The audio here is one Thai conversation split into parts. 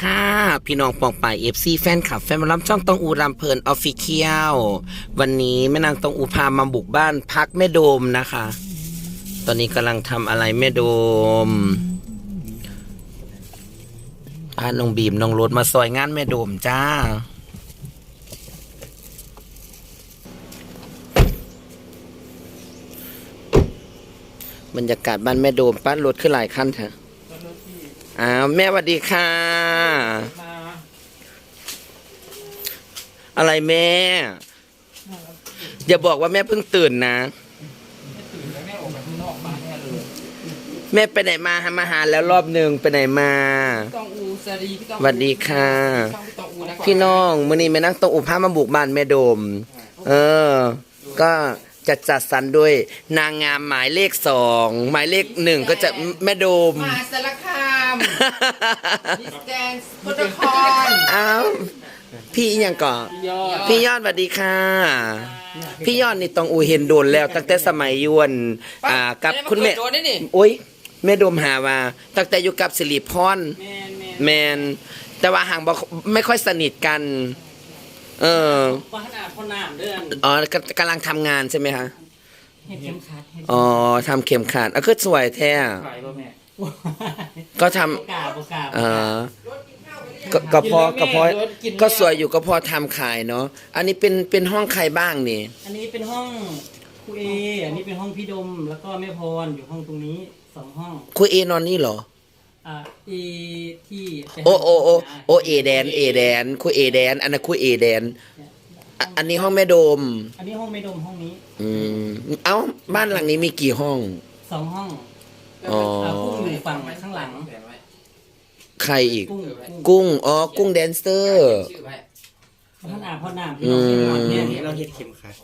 ค่ะ พี่น้องปองป่ายเอฟซีแฟนคลับแฟนมารับช่องตองอูรำเพลินออฟฟิเชียลวันนี้แม่นางตองอูพามาบุกบ้านพักแม่โดมนะคะ ตอนนี้กำลังทำอะไรแม่โดมพาน้องบีมน้องรถมาซอยงานแม่โดมจ้า บรรยากาศบ้านแม่โดมป้ารถขึ้นหลายขั้นเถอะ อ้าวแม่สวัสดีค่ะ อะไรแม่ อย่าบอกว่าแม่เพิ่งตื่นนะ แม่ไปไหนมาหามาหาแล้วรอบหนึ่งไปไหนมาตองอูสวัสดีพี่ตองสวัสดีค่ะช่องพี่ตองอูนะคะพี่น้องมื่อนี้แม่นั่งตรงอุพามาบุกบ้านแม่โดม เออ ก็ จะจัดสรรด้วยนางงามหมายเลขสองหมายเลขหนึ่งก็จะแม่โดมมาสารคามดิสแดนส์พุทธครอ้าวพี่อิหยังก่อนยอดพี่ยอดสวัสดีค่ะ พี่ยอดนี่ต้องอูเห็นโดนแล้ว ตั้งแต่สมัยยวนอ่ากับคุณแม่ โดนนี่นี่โอ้ยแม่โดมหาว่าตั้งแต่อยู่กับสิริพรแมนแมนแมนแต่ว่าห่างบ่ไม่ค่อยสนิทกัน เออป้าหน้าพ่อน้ำเดือนอ๋อกำกำลังทำงานใช่ไหมคะเห็ดเข็มขัดเห็ดอ๋อทำเข็มขัดอะคือสวยแท้ขายป่ะแม่ก็ทำโอกาสโอกาสเออก็ก็พอก็พอก็สวยอยู่ก็พอทำขายเนาะอันนี้เป็นเป็นห้องใครบ้างนี่ อันนี้เป็นห้องครูเอ อันนี้เป็นห้องพี่ดม แล้วก็แม่พรอยู่ห้องตรงนี้สองห้องคุยเอนอนนี่เหรออ่า เอที่ไปโอโอโอโอเอแดนเอแดนคุยเอแดน อันนั้นคุยเอแดนอะอันนี้ห้องแม่โดม อันนี้ห้องแม่ดมห้องนี้อืมเอ้าบ้านหลังนี้มีกี่ห้อง สองห้องอ๋ออ่ากุ้งอยู่ฝั่งข้างหลังใครอีก กุ้งกุ้งกุ้งอ๋อกุ้งแดนเซอร์ชื่อไว้มาท่านอาบพ่อน้ำพี่น้องเห็นหน่อยเนี่ยเราเห็ดเข็มขัด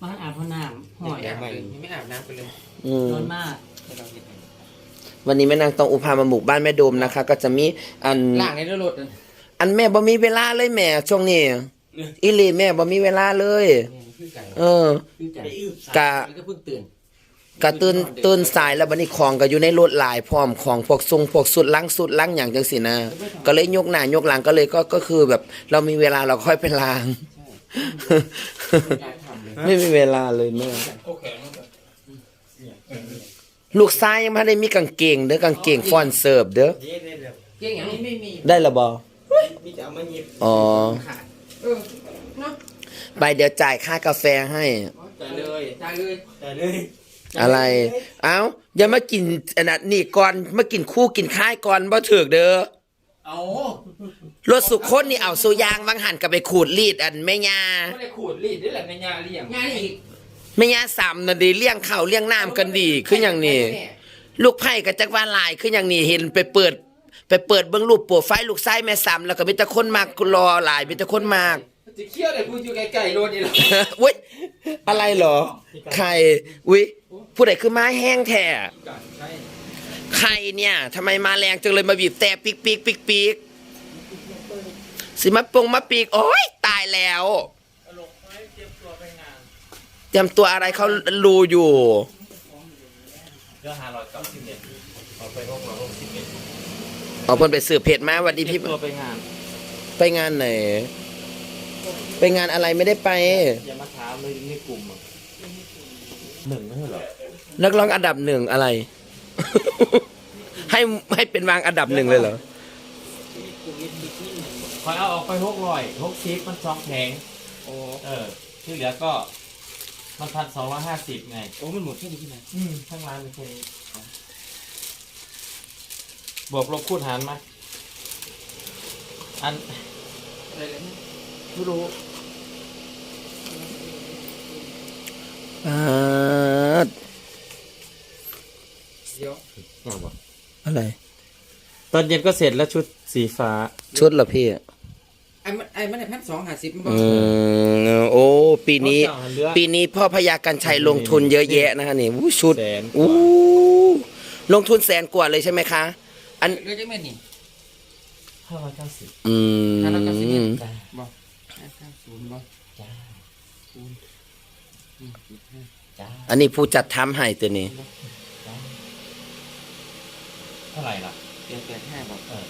มาท่านอาบพ่อน้ำห่อยอาบเลยยังไม่อาบน้ำกันเลยอืม ร้อนมากให้เราเห็ด วันนี้แม่นางตองอุพามาบุกบ้านแม่โดมนะคะ ก็จะมีอัน ล่างในรถอันแม่บ่มีเวลาเลยแม่ช่วงนี้อีหลีแม่บ่มีเวลาเลย คือไก่เออ คือไก่กะ มันก็เพิ่งตื่นกะตื่นตื่นสายแล้วบัดนี้ของก็อยู่ในรถหลายพร้อมของพวกทรงพวกสุดลังสุดลังอย่างจังสินะ ก็เลยยกหน้ายกหลังก็เลยก็ก็คือแบบ เรามีเวลาเราค่อยไปล้างการทำเลยไม่มีเวลาเลยแม่ โอเค ลูกชายยังไม่ได้มีกางเกงเด้อกางเกงฟอนเสิร์ฟเด้อเก่งอย่างนี้ไม่มีได้ละบ่มีจะเอามาหยิบอ๋อ ขาดเออเนาะไปเดี๋ยวจ่ายค่ากาแฟให้จ่ายเลยจ่ายเลยจ่ายเลยอะไร เอ้า อย่ามากินอันนั้นนี่ก่อน มากินคู่กินค่ายก่อนบ่ถือกเด้อ เอารถสุขคนนี่เอาสุยางวังหันกับไปขูดรีดอันแม่ยาไม่ได้ขูดรีดนี่แหละในยาเลี้ยงงานอีก แม่ยาสามนาดีเลี้ยงข้าวเลี้ยงน้ำกันดีคืออย่างนี้ลูกไผ่กับจักว่าหลายคืออย่างนี้เห็นไปเปิด ไปเปิดเบิ่งรูปโปรไฟล์ลูกชายแม่สามแล้วก็มีแต่คนมากรอหลายมีแต่คนมากจะเคี่ยวเลยกูอยู่ไกลๆรถนี่แหละอุ้ยอะไรเหรอใครอุ้ยผู้ใดคือไม้แห้งแท้ใช่ใครเนี่ยทำไมมาแรงจังเลยมาบีบแต่ปีกปีกปีกปีกสิมาปงมาปีกโอ้ยตายแล้ว เตรียมตัวอะไรเขารู้อยู่เดี๋ยวหาร้อยเก้าสิบเอ็ดเอาไปห้องเราห้องสิบเอ็ดเอาเพิ่นไปสืบเพจมาสวัสดีพี่ตัวไปงาน ไปงานไหน ไปงานอะไรไม่ได้ไป อย่ามาถามเลยในกลุ่มอะหนึ่งไม่ใช่เหรอนักร้องอันดับหนึ่งอะไร ให้ให้เป็นวางอันดับหนึ่งเลยเหรอ คอยเอาออกไปหกร้อยหกสิบมันสองแผงโอ้เออที่เหลือก็ มันพันสองร้อยห้าสิบไง โอ้มันหมดแค่นี้ใช่ไหมอืมทั้งร้านเป็นแค่นี้บวกลบคูณหารมา อันอะไรเลยนะไม่รู้อ่าเดี๋ยวอะไร ตอนเย็นก็เสร็จแล้วชุดสีฟ้า ชุดเหรอพี่ ไอ้มันไอ้มันพันสองห้าสิบมันบอกอืมโอ้ปีนี้รถเก่าหันเรือปีนี้พ่อพญากันชัยลงทุนเยอะแยะนะคะนี่อู้ชุดแสนกว่า อู้ลงทุนแสนกว่าเลยใช่ไหไหมคะ อันเรื่องจังแม่นี่ห้าร้อยเก้าสิบอืห้าร้อยเก้าสิบเอ็ดมบอกห้าเก้าศูนย์บอกจ้าศูนย์อืมสิบห้าจ้าอันนี้ผู้จัดทำให้ตัวนี้ จ้าเท่าไหร่ล่ะเจ็ดแปดห้าบอกเออ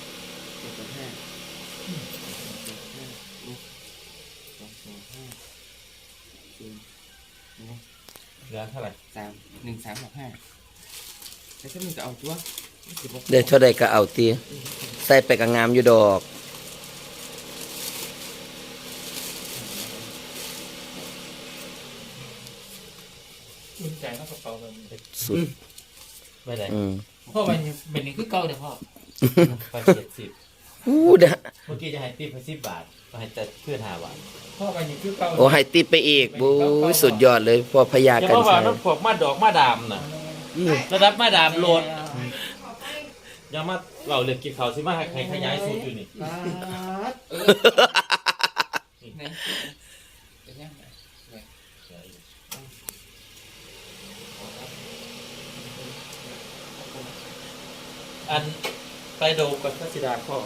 เห ลือเท่าไหร่สามหนึ่งสามหกห้าแล้วถ้ามึงจะเอาตัวเดี๋ยวเท่าใดก็เอาตีใส่ไปก็งามอยู่ดอกอุ่นใจมากกระเป๋าแบบนี้สุดไม่ได้อืมพ่อมันเป็นนี่คือเก่าเดี๋ยวพ่อไปเจ็ดสิบ อู้เด้อเมื่อกี้จะให้ติปไปสิบบาทมาให้แต่เพื่อนหาบาทพ่อมันนี่คือเก่าโอ้ให้ติปไปอีกบู๊สุดยอดเลยพอพยาอย่ากันพ่อว่าใช้น้ำพวกมาดอกมาดามน่ะระดับมาดามโหลดอย่ามาเราเรียกกินเขาวสิมาให้ขยายสูตรอยู่นี่เออไหนเป็นยังไงอัน ไปโดมกับพระสิดาพ่อ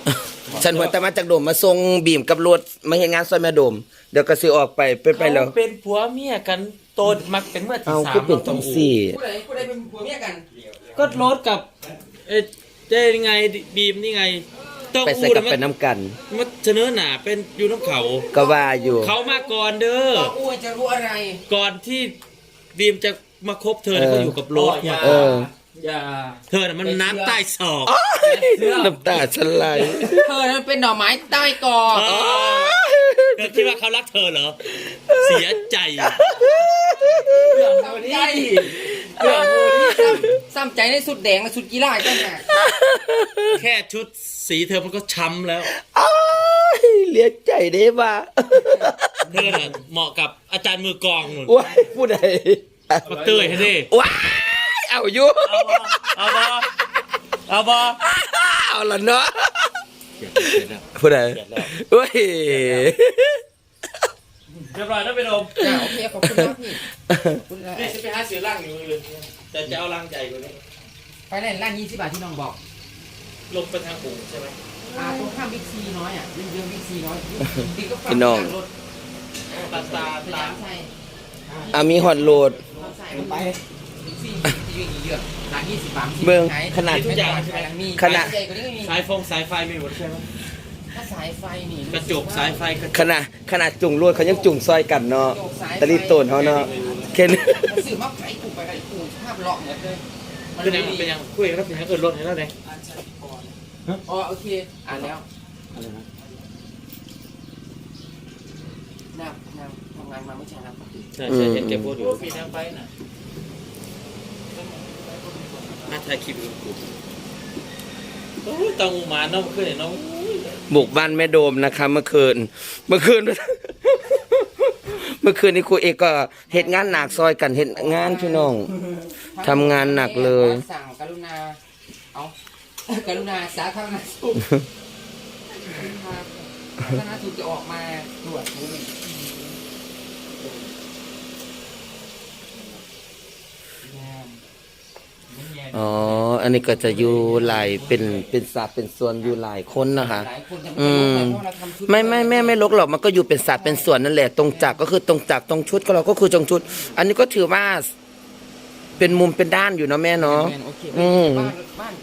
ฉันหัวแต่มาจากโดมมาส่งบีมกับรถมาเฮ็ดงานซอยแม่โดม เดี๋ยวก็สิออกไปไปไปแล้วเขาเป็นผัวเมียกันโตนมักเป็นเมื่อที่เอาสามก็เป็นจังสี่ ผู้ใดผู้ใดเป็นผัวเมียกัน ก็รถกับเอ๊ะเจ๊ยังไงบีมนี่ไงต้องไปใส่อูกับนะไปมันน้ำกัน มันเสนอหนาเป็นอยู่น้ำเขา ก็ว่าอยู่ เขามาก่อนเด้อ ก็อ้วยจะรู้อะไร ก่อนที่บีมจะมาคบเธอเนี่ยเออเขาอยู่กับรถอย่าเออ อย่า เธอน่ะมันน้ำใต้ศอกน้ำตาฉันไหลเธอนั้นเป็นหน่อไม้ใต้กอเออเธอคิดว่าเขารักเธอเหรอ เสียใจ เรื่องมือนี่เรื่องมือนี่ซ้ำซ้ำใจในสุดแดงและสุดกีฬาจังน่ะแค่ชุดสีเธอมันก็ช้ำแล้ว อ้ายเลียกใจได้ว่าเธอน่ะเหมาะกับอาจารย์มือกลองหนุนว้ายผู้ใดปักเต้ยให้ดิว้าย เอาอยู่เอาบอเอาบอเอาละเนาะผู้ใดเว้ยเรียบร้อยแล้วไปดมอ่าโอเคขอบคุณมากพี่ขอบคุณนะนี่จะไปหาเสือร่างอยู่เลยแต่จะเอาร่างใหญ่กว่านี้ไปเล่นร้านยี่สิบบาทที่น้องบอกลงไปทางอู่ใช่ไหมอ่าตรงข้ามบิ๊กซีน้อยอะเรื่องเรื่องบิ๊กซีน้อยบิ๊กก็ฟัพี่น้องรถตาตาสตายามไทยอามีฮอดโหลดรถใส่ไปบิ๊กซีจะอ ยู่กี่เยอะร้านยี่สิบบาทเบิ่งขนาดทุกอย่างใช่ไหมมีขนาด ใหญ่กว่านี้ก็มีสายฟงสายไฟมีหมดใช่ไหมถ้าสายไฟนี่กระจกสายไฟกระจขกนาดขนาดจุ่งโหลดเขายังจุ่งซอยกันเนาะตะลิโตนเขาเนาะแค่นี้มันสื่อมาไก่กูไปไก่กูภาพเลาะเหมือนเลยมันเป็นเลยัยงดีเป็นยังคุยแล้วเป็นยังเออรถเห็นแล้วเนี่ยอ๋อโอเคอ่านแล้วน่าน่าทำงานมาไม่ใช่แล้วใช่ใช่เห็นแกพูดอยู่มีทางไปน่ะ น่าถ่ายคลิปอยู่กูโอ้ยตองอูหมาน้องขึ้นน้องบุกบ้านแม่โดมนะคะเมื่อคืน เมื่อคืน เมื่อคืนนี้ครูเอกก็เฮ็ดงานหนักซอยกันเฮ็ดงานพี่น้องทำงานหนักเลย สั่งกรุณา เอากรุณาสาธารณสุขสาธารณสุขจะออกมาตรวจโควิด อ๋อ อันนี้ก็จะอยู่หลายเป็นเป็นสัตว์เป็นส่วนอยู่หลายคนนะคะ หลายคนจะอืมเพราะเราทำชุดไม่ไม่ไม่ไม่ลกหรอกมันก็อยู่เป็นสัตว์เป็นส่วนนั่นแหละ ตรงจักรก็คือตรงจักรตรงชุดก็เราก็คือตรงชุด อันนี้ก็ถือว่าเป็นมุมเป็นด้านอยู่เนาะแม่เนาะ โอเคอืม บ้านบ้าน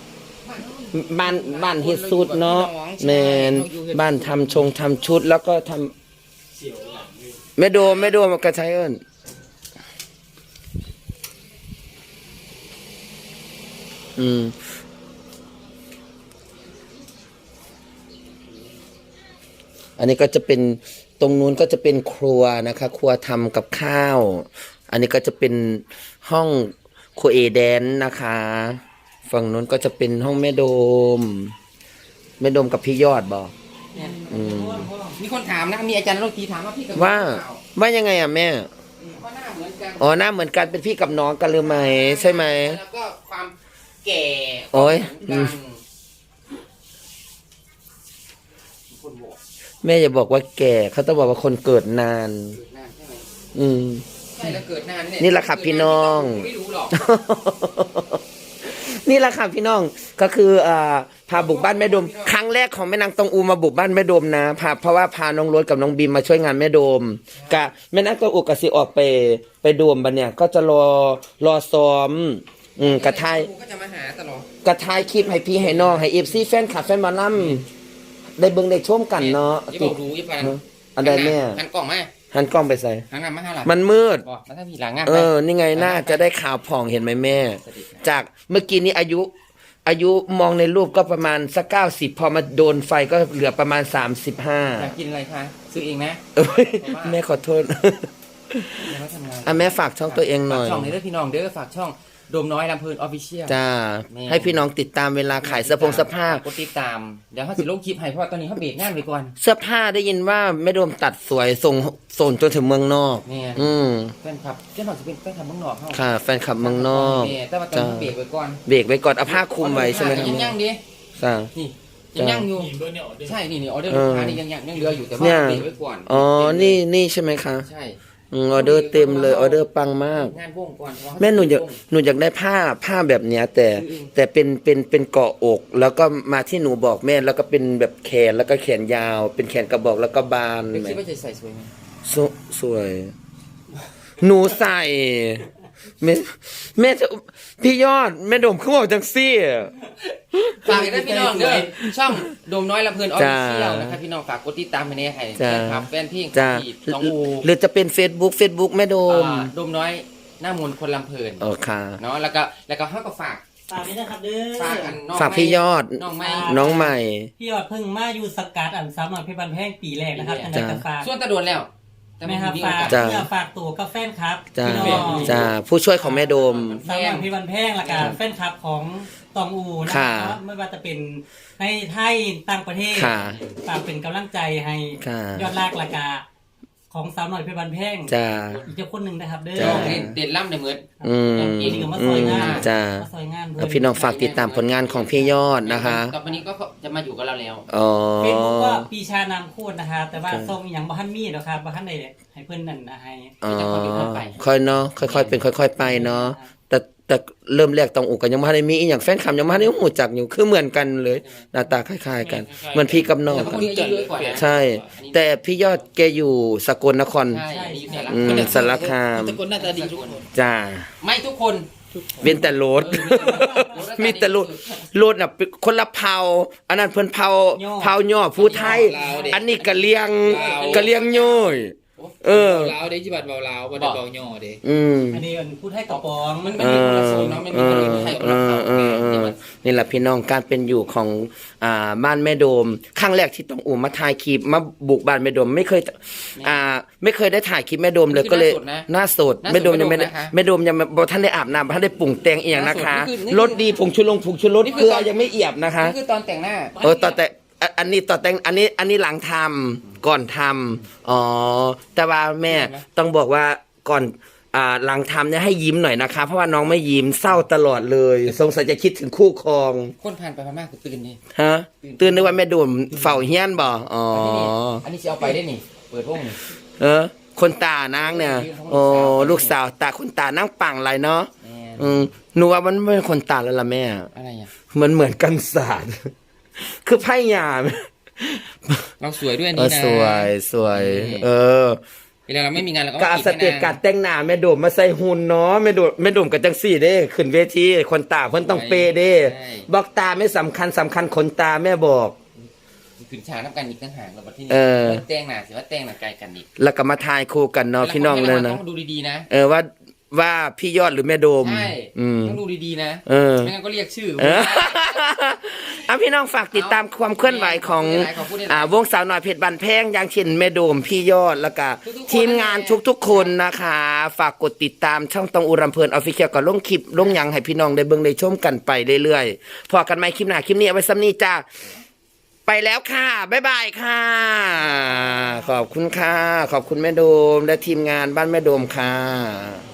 บ้าน บ้านบ้านเฮ็ดสุดเนาะแมนบ้านทำชงทำชุดแล้วก็ทำแม่โดมแม่โดมกระใช้เอิ้น อืมอันนี้ก็จะเป็นตรงนู้นก็จะเป็นครัวนะคะ ครัวทำกับข้าว อันนี้ก็จะเป็นห้องครัวเอแดนนะคะ ฝั่งนู้นก็จะเป็นห้องแม่โดม แม่โดมกับพี่ยอดบอกเนี่ยอืมมีคนถามนะ มีอาจารย์นรกีถามว่าพี่กับว่าน้องเปล่ว่ายังไงอะแม่อืมว่าหน้าเหมือนกันอ๋อหน้าเหมือนกันเป็นพี่กับน้องกันหรือไหมใช่ไหมแล้วก็ความ แก่โอ้ยเหมือนกันมีคนบอกแม่อย่าบอกว่าแก่เขาต้องบอกว่าคนเกิดนาน เกิดนานใช่ไหมอืม ใช่แล้วเกิดนานเนี่ยนี่แหละครับพี่น้อง ไม่รู้หรอกนี่แหละค่ะพี่น้องก็คืออ่าพาบุกบ้านแม่โดม ครั้งแรกของแม่นางตองอูมาบุกบ้านแม่โดมนะพาเพราะว่าพาน้องรถกับน้องบีมมาช่วยงานแม่โดมกะแม่นางตองอูกะสิออกไปไปโดมบันเนี่ย ก็จะรอรอซ้อม อืมกระทายครูก็จะมาหาตลอดกระทายคลิปให้พี่ให้น้องให้เอฟซีแฟนคลับแฟนหมาล่ำได้เบิ่งได้ชมกันเนาะอย่าบอกดูอย่าไปอันใดแม่หันกล่องไหมหันกล้องไปใส่หันหน้ามาหาหลังมันมืดบอกมาถ้ามีหลังอะเออ นี่ไงน่าจะได้ข่าวผ่องเห็นไหมแม่ จากเมื่อกี้นี้อายุ อายุมองในรูปก็ประมาณสักเก้าสิบพอมาโดนไฟก็เหลือประมาณสามสิบห้าอยากกินอะไรคะซื้อเองนะแม่ขอโทษยังไม่ทำงานอะแม่ฝากช่องตัวเองหน่อยฝากช่องนี้ด้วยพี่น้องเด้อฝากช่อง โดมน้อยลำเพลินออฟฟิเชียล จ้า แม่ ให้พี่น้องติดตามเวลาขายเสื้อผงเสื้อผ้า กดติดตาม เดี๋ยวเขาสิลงคลิปให้เพราะว่าตอนนี้เขาเบรกงานไปก่อน เสื้อผ้าได้ยินว่าแม่โดมตัดสวยส่งส่งจนถึงเมืองนอกเนี่ยอืมแฟนคลับเจ้าหน่อยจะเป็นแฟนคลับเมืองนอกเขาค่ะ แฟนคลับเมืองนอกเนี่ยแต่ว่าตอนนี้เบรกไว้ก่อนเบรกไว้ก่อนเอาผ้าคลุมไว้ใช่ไหมครับยังยังดิจ้า นี่ยังยังอยู่เบอร์เนี่ยออกได้ใช่นี่นี่ออเดอร์เอลูอกค้านี่ยังยังยังเหลืออยู่แต่ว่าเนี่ยเบรกไว้ก่อนอ๋อ นี่นี่ใช่ไหมคะ ใช่ อืมออเดอร์เต็มเลยออเดอร์ปังมาก งานวงก่อนเพราะว่าแม่หนูอยากหนูอยากได้ผ้าผ้าแบบเนี้ย แต่อืม แต่เป็นเป็นเป็นเกาะอก แล้วก็มาที่หนูบอกแม่แล้วก็เป็นแบบแขนแล้วก็แขนยาว เป็นแขนกระบอกแล้วก็บานเด็กคิดว่าจะใส่สวยไหมสวสวยหนูใส่ แม่แม่จะพี่ยอด แม่โดมเขาบอกจังซี่ ฝากด้วยพี่น้องเด้อช่องโดมน้อยลำเพลินออฟจ้าฟิเชียลนะครับพี่น้องฝากกดติดตามไปเนี่ยให้จ้าแฟนคลับแฟนเพลงจ้าที่น้องอูหรือจะเป็น Facebook Facebook แม่โดม อ่าโดมน้อยหน้ามนต์คนลำเพลินโอ้ค่ะเนาะแล้วก็แล้วก็เขาก็ฝากฝากนี้นะครับเด้ฝากออันน้องฝากพี่ยอด น้องไม่น้องใหม่ พี่ยอดเพิ่งมาอยู่สกัดอันซ้ำหน่อยเพชรบันแพงปีแรกนะครับจ้าจังไดก็ฝากส่วนตะโดนแล้ว แต่แม่ครับมีฝากโอกาสจ้าเพื่อฝากตัวกับแฟนครับจ้าพี่น้องจ้าผู้ช่วยของแม่โดม สำหรับพี่วันแพงละกันแฟนคลับของตองอูนะค่ะครับไม่ว่าจะเป็นในไทยต่างประเทศค่ะฝากเป็นกำลังใจให้ค่ะ ยอดลากละกา ของสาวหน่อยเพชรบันแพงจ้า อีกเจ้าคนหนึ่งนะครับเด้อจ้า เด่นเด่นล่ำในเหมือนอืมอีกหนึ่งมาอืซอยมงาน จ้ามาซอยงานเพื่แล้วพี่น้องฝากติดตามผลงานของพี่ยอดนะคะต่อไปนี้ก็จะมาอยู่กับเราแล้ว อ๋อ เฟซบุ๊กก็ปีชานามโคตรนะคะแต่ว่าครับ ทรงอหย่างบ้านมีดนะครับบ้านใดให้เพื่อนนั่นนะให้ อ๋อค่อยเนาะค่อยๆเป็นค่อย ๆ ไปเนาะ แต่แต่เริ่มแรกต้องอุกกันยังไม่ได้มีอหย่างแฟนคลับยังไม่ได้หูจักอยู่คือเหมือนกันเลย หน้าตาคล้ายๆ กันเหมือนพี่กับน้องแล้วพกัวนกนี้อายุเยอะกว่านะใช่ แต่พี่ยอดแกอยู่สกลนคร ใช่อายุเนี่ยละอืมสารคามทุกคนหน้าตาดีทุกคนจ้าไม่ทุกคน เว้นแต่รถมีแต่รถรถน่ะเป็นคนละเผ่าอันนั้นเพิ่นเผ่าเผ่าย่อผู้ไทยอันนี้กะเลียงกะเลียงย่อย เออลาวเด้ที่บัดเบาลาวบ่ได้เบาย่อเด้อืมอันนี้พูดให้กระปองมัมันนมันมีคนละโซนเนาะมันมีคนละไทยคนละเขาเออเออเออนี่แหละพี่น้องการเป็นอยู่ของอ่าบ้านแม่โดมครั้งแรกที่ต้องอู่มาถ่ายคลิปมาบุกบ้านแม่โดมไม่เคยอ่าไม่เคยได้ถ่ายคลิปแม่โดมเลยก็เลยหน้าสดแม่โดมยังไม่ได้แม่โดมยังไม่บ่ท่านได้อาบน้ำบ่ท่านได้ปรุงแต่งอีหยังนะคะรสดีผงชูรสผงชูรสเกลือยังไม่เอียบนะคะนี่คือตอนแต่งหน้าเออต่อแต่ อันอันนี้ต่อแต่งอันนี้อันนี้หลังทำก่อนทำอ๋อแต่ว่าแม่ต้องบอกว่าก่อนอ่าหลังทำเนี่ยให้ยิ้มหน่อยนะคะ เพราะว่าน้องไม่ยิ้มเศร้าตลอดเลย สงสัยจะคิดถึงคู่ครองคนผ่านไปผ่านมาคือตื่นนี่ฮะตื่นนึกว่าแม่โดมเฝ้าเฮียนบ่อ๋อ อันนี้จะเอาไปได้นี่ เปิดวงนี่ เออ คนตานางเนี่ย โอ้ลูกสาวตาคนตานางปังไรเนาะแม่ อืมหนูว่ามันไม่เป็นคนตาแล้วล่ะแม่ อะไรอะ มันเหมือนกันศาสตร์ คือไพ่ยามเราสวยด้วยอันเอนี้อนะสวยสวย เออเวลาเราไม่มีงานเราก็กเอาสเตตการแต่งหน้าแม่โดมมาใส่หุ่นเนาะแม่โดมแม่โดมกับจังสี่เด้ ขึ้นเวทีคนตาเพิ่นต้องเปย์เด้บอกตาไม่สำคัญสำคัญขนตาแม่บอกขึ้นฉากน้ำกันอีกต่างหากเราบัดที่นี่เออแต่งหน้าสิว่าแต่งหน้าไกลกันอีกแล้วก็มาทายคู่กันเนาะพี่น้องเลยนะต้องดูดีๆนะเออว่าว่าพี่ยอดหรือแม่โดม ใช่อืม ต้องดูดีๆนะเออ ไม่งั้นก็เรียกชื่อเออ เอาพี่น้องฝากติดตามความเคลื่อนไหวของขอบคุณหลายๆอ่าวงสาวน้อยเพชรบันแพงอย่างเช่นแม่โดมพี่ยอดแล้วก็ทุกๆคนทีมงานทุกๆคนนะคะ ฝากกดติดตามช่องตองอุรำเพลินออฟฟิเชียลก็ลงคลิปลงหยังให้พี่น้องได้เบิ่งได้ชมกันไปเรื่อยๆพอกันไหมคลิปหน้าคลิปนี้เอาไว้ซ้ำนี้จ้าไปแล้วค่ะ บ๊ายบายค่ะ ขอบคุณค่ะ ขอบคุณแม่โดมและทีมงานบ้านแม่โดมค่ะ